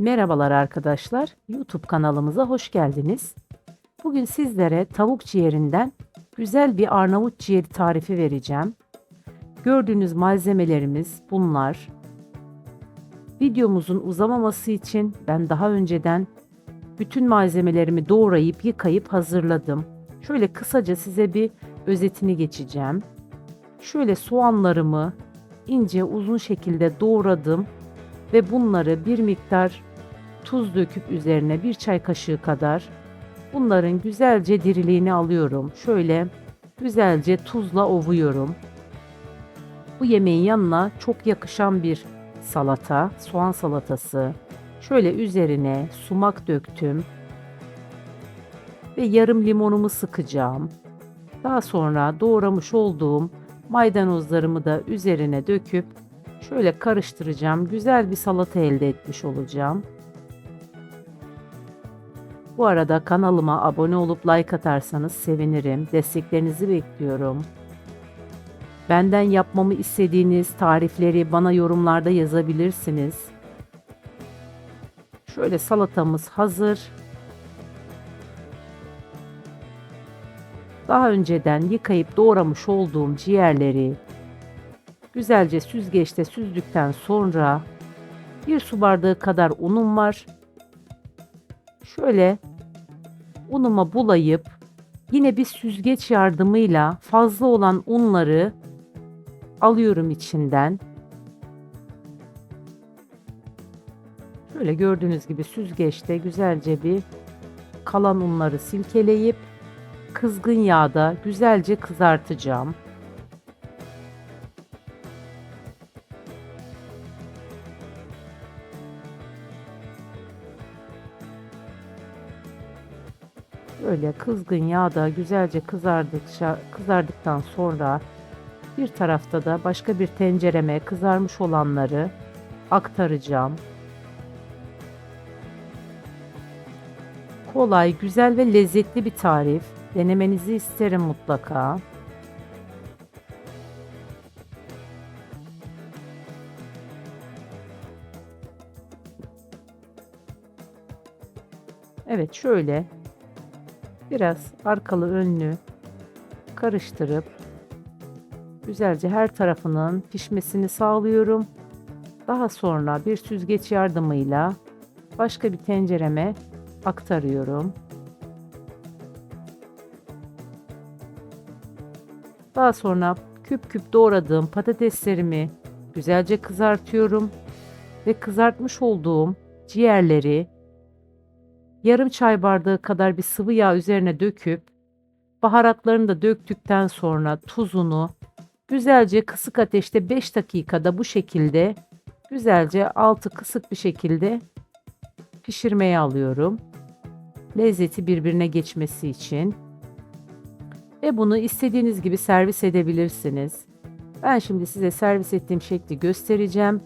Merhabalar arkadaşlar. YouTube kanalımıza hoş geldiniz. Bugün sizlere tavuk ciğerinden güzel bir Arnavut ciğeri tarifi vereceğim. Gördüğünüz malzemelerimiz bunlar. Videomuzun uzamaması için ben daha önceden bütün malzemelerimi doğrayıp yıkayıp hazırladım. Şöyle kısaca size bir özetini geçeceğim. Şöyle soğanlarımı ince uzun şekilde doğradım ve bunları bir miktar tuz döküp üzerine bir çay kaşığı kadar bunların güzelce diriliğini alıyorum. Şöyle güzelce tuzla ovuyorum. Bu yemeğin yanına çok yakışan bir salata, soğan salatası. Şöyle üzerine sumak döktüm ve yarım limonumu sıkacağım. Daha sonra doğramış olduğum maydanozlarımı da üzerine döküp şöyle karıştıracağım. Güzel bir salata elde etmiş olacağım. Bu arada kanalıma abone olup like atarsanız sevinirim. Desteklerinizi bekliyorum. Benden yapmamı istediğiniz tarifleri bana yorumlarda yazabilirsiniz. Şöyle salatamız hazır. Daha önceden yıkayıp doğramış olduğum ciğerleri güzelce süzgeçte süzdükten sonra bir su bardağı kadar unum var. Şöyle unuma bulayıp yine bir süzgeç yardımıyla fazla olan unları alıyorum içinden. Şöyle gördüğünüz gibi süzgeçte güzelce bir kalan unları silkeleyip kızgın yağda güzelce kızartacağım. Böyle kızgın yağda güzelce kızardıkça kızardıktan sonra bir tarafta da başka bir tencereme kızarmış olanları aktaracağım. Kolay, güzel ve lezzetli bir tarif. Denemenizi isterim mutlaka. Evet şöyle biraz arkalı önlü karıştırıp güzelce her tarafının pişmesini sağlıyorum. Daha sonra bir süzgeç yardımıyla başka bir tencereme aktarıyorum. Daha sonra küp küp doğradığım patateslerimi güzelce kızartıyorum ve kızartmış olduğum ciğerleri yarım çay bardağı kadar bir sıvı yağ üzerine döküp baharatlarını da döktükten sonra tuzunu güzelce kısık ateşte 5 dakikada bu şekilde güzelce altı kısık bir şekilde pişirmeye alıyorum. Lezzeti birbirine geçmesi için. Ve bunu istediğiniz gibi servis edebilirsiniz. Ben şimdi size servis ettiğim şekli göstereceğim.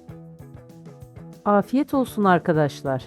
Afiyet olsun arkadaşlar.